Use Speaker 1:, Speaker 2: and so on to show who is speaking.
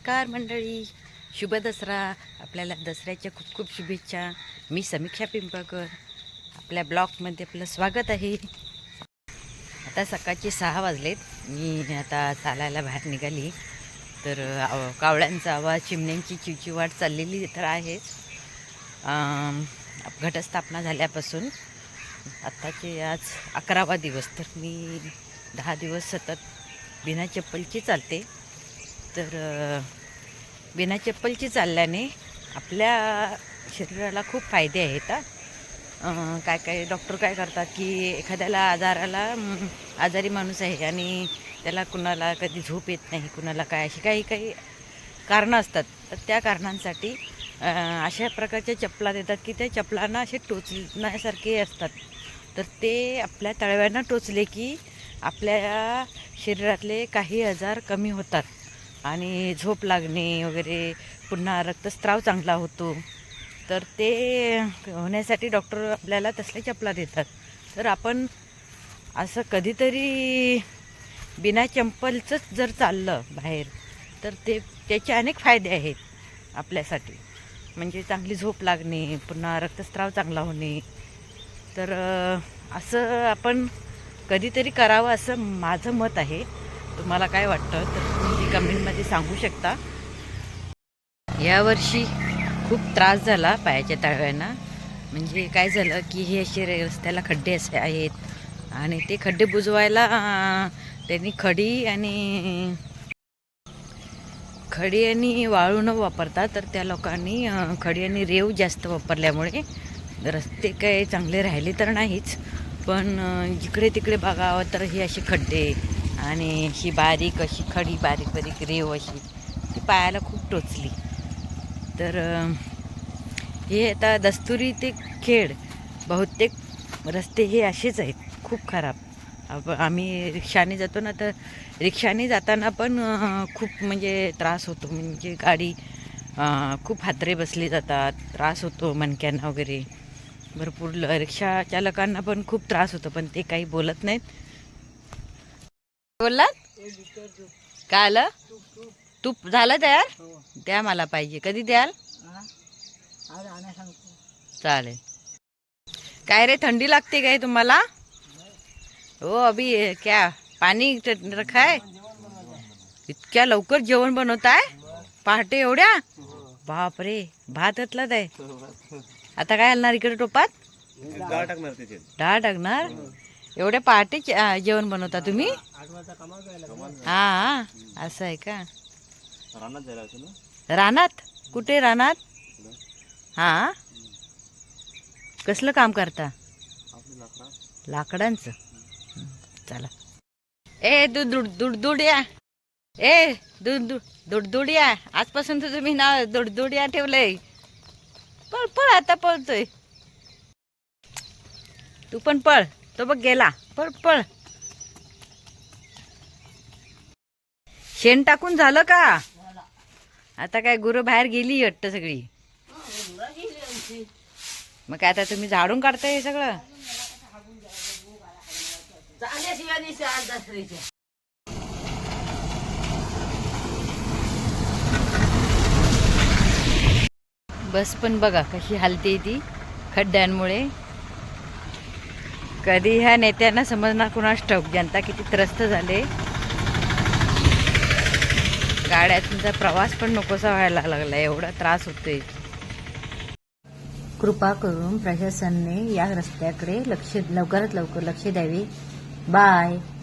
Speaker 1: नमस्कार मंडळी. शुभ दसरा. आपल्याला दसऱ्याच्या खूप खूप शुभेच्छा. मी समीक्षा पिंपळकर. आपल्या ब्लॉगमध्ये आपलं स्वागत आहे. आता सकाळचे सहा वाजलेत. मी आता चालायला बाहेर निघाली. तर कावळ्यांचा आवाज चिमण्यांची चिवचिवाट चाललेली तर आहेच घटस्थापना झाल्यापासून आत्ताचे आज अकरावा दिवस. तर मी दहा दिवस सतत बिना चप्पलची चालते. तर बिना चप्पलची चालल्याने आपल्या शरीराला खूप फायदे आहेत काय काय डॉक्टर काय करतात की एखाद्याला आजाराला आजारी माणूस आहे आणि त्याला कुणाला कधी झोप येत नाही कुणाला काय अशी काही काही कारणं असतात. तर त्या कारणांसाठी अशा प्रकारच्या चपला देतात की त्या चपलांना असे टोचण्यासारखे असतात. तर ते आपल्या तळव्यांना टोचले की आपल्या शरीरातले काही आजार कमी होतात. आणि झोप लागणे वगैरे पुन्हा रक्तस्त्राव चांगला होतो. तर ते होण्यासाठी डॉक्टर आपल्याला तसल्या चपला देतात. तर आपण असं कधीतरी बिना चंपलचंच जर चाललं बाहेर तर ते त्याचे अनेक फायदे आहेत आपल्यासाठी. म्हणजे चांगली झोप लागणे पुन्हा रक्तस्त्राव चांगला होणे. तर असं आपण कधीतरी करावं असं माझं मत आहे. तुम्हाला काय वाटतं तर तुम्ही कमेंटमध्ये सांगू शकता. यावर्षी खूप त्रास झाला पायाच्या तळव्यांना. म्हणजे काय झालं की हे असे रे- रस्त्याला खड्डे असे आहेत आणि ते खड्डे बुजवायला त्यांनी खडी आणि खडी आणि वाळू न वापरता तर त्या लोकांनी खडी आणि रेव जास्त वापरल्यामुळे रस्ते काही चांगले राहिले तर नाहीच. पण जिकडे तिकडे बघावं तर हे असे खड्डे आणि ही बारीक अशी खडी बारीक बारीक रेव अशी ती पायाला खूप टोचली. तर हे आता दस्तुरी ते खेड बहुतेक रस्ते हे असेच आहेत खूप खराब. आप- आम्ही रिक्षाने जातो ना तर रिक्षाने जाताना पण खूप म्हणजे त्रास होतो. म्हणजे गाडी खूप हातरे बसले जातात त्रास होतो मणक्यांना वगैरे. भरपूर ल- रिक्षा चालकांना पण खूप त्रास होतो पण ते काही बोलत नाहीत. बोललात? काय आलं? तूप झालं तयार? द्या मला पाहिजे. कधी द्याल? चालेल. काय रे थंडी लागते काय तुम्हाला? हो अभि क्या? पाणी ट- रखा है इतक्या लवकर जेवण बनवताय? पहाटे एवढ्या? बापरे भात घातलात आहे. आता काय घालणार इकडे टोपात?
Speaker 2: डाळ टाकणार त्याच्यात.
Speaker 1: डाळ टाकणार? एवढ्या पहाटे जेवण बनवता तुम्ही? हा हा असं आहे का?
Speaker 2: रानात
Speaker 1: कुठे रानात? हा? कसलं काम करता? लाकडांचं? चला. ए दु दुड दुडदुड्या. ए दुड दुड दुडदुड्या. आजपासून तर तुम्ही नाव दुडदुड्या ठेवलंय. पळ पळ आता पळतोय. तू पण पळ. तो बघ गेला. पळ पळ. शेण टाकून झालं का? आता काय गुरु बाहेर गेली वाटतं सगळी. मग काय आता तुम्ही झाडून काढताय हे सगळं? बस पण बघा कशी हालते ती खड्ड्यांमुळे. कधी ह्या नेत्यांना समजणार कुणास स्टॉक जनता किती त्रस्त झाले. गाड्यातूनचा प्रवास पण नकोसा व्हायला लागला एवढा त्रास होतोय. कृपा करून प्रशासनाने या रस्त्याकडे लक्ष लवकरात लवकर लक्ष द्यावे. बाय.